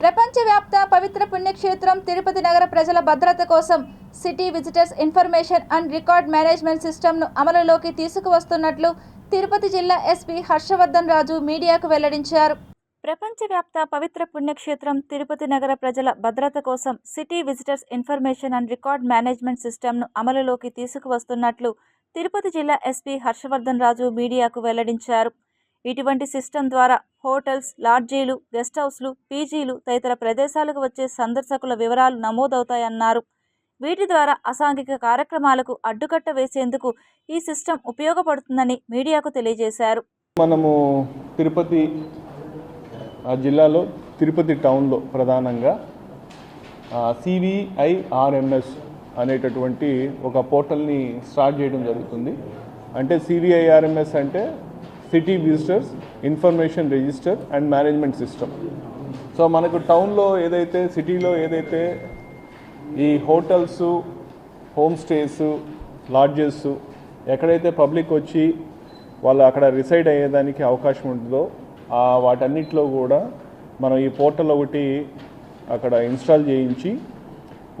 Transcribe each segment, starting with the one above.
ప్రపంచవ్యాప్త పవిత్ర పుణ్యక్షేత్రం తిరుపతి నగర ప్రజల భద్రత కోసం city visitors information and record management సిస్టమ్ను అమలులోకి తీసుకువస్తున్నట్లు తిరుపతి జిల్లా ఎస్పీ హర్షవర్ధన్ రాజు మీడియాకు వెల్లడించారు. ప్రపంచవ్యాప్త పవిత్ర పుణ్యక్షేత్రం తిరుపతి నగర ప్రజల భద్రత కోసం city visitors information and record management సిస్టమ్ను అమలులోకి తీసుకువస్తున్నట్లు తిరుపతి జిల్లా ఎస్పీ హర్షవర్ధన్ రాజు మీడియాకు వెల్లడించారు. ఇటువంటి సిస్టమ్ ద్వారా హోటల్స్ లాడ్జీలు గెస్ట్ హౌస్లు పీజీలు తదితర ప్రదేశాలకు వచ్చే సందర్శకుల వివరాలు నమోదవుతాయన్నారు. వీటి ద్వారా అసాంఘిక కార్యక్రమాలకు అడ్డుకట్ట వేసేందుకు ఈ సిస్టమ్ ఉపయోగపడుతుందని మీడియాకు తెలియజేశారు. మనము తిరుపతి జిల్లాలో తిరుపతి టౌన్లో ప్రధానంగా సివిఐఆర్ఎంఎస్ అనేటటువంటి ఒక పోర్టల్ని స్టార్ట్ చేయడం జరుగుతుంది. అంటే సివిఐఆర్ఎంఎస్ అంటే city visitors information register and management system. So మనకు టౌన్లో ఏదైతే సిటీలో ఏదైతే ఈ హోటల్స్ హోమ్ స్టేస్ లాడ్జెస్ ఎక్కడైతే పబ్లిక్ వచ్చి వాళ్ళు అక్కడ రిసైడ్ అయ్యేదానికి అవకాశం ఉంటుందో వాటన్నిటిలో కూడా మనం ఈ పోర్టల్ ఒకటి అక్కడ ఇన్స్టాల్ చేయించి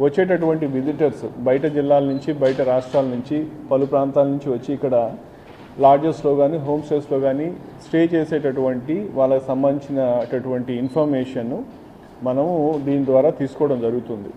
వచ్చేటటువంటి విజిటర్స్ బయట జిల్లాల నుంచి బయట రాష్ట్రాల నుంచి పలు ప్రాంతాల నుంచి వచ్చి ఇక్కడ లాడ్జెస్లో కానీ హోమ్ స్టేస్లో కానీ స్టే చేసేటటువంటి వాళ్ళకి సంబంధించినటువంటి ఇన్ఫర్మేషన్ మనము దీని ద్వారా తీసుకోవడం జరుగుతుంది.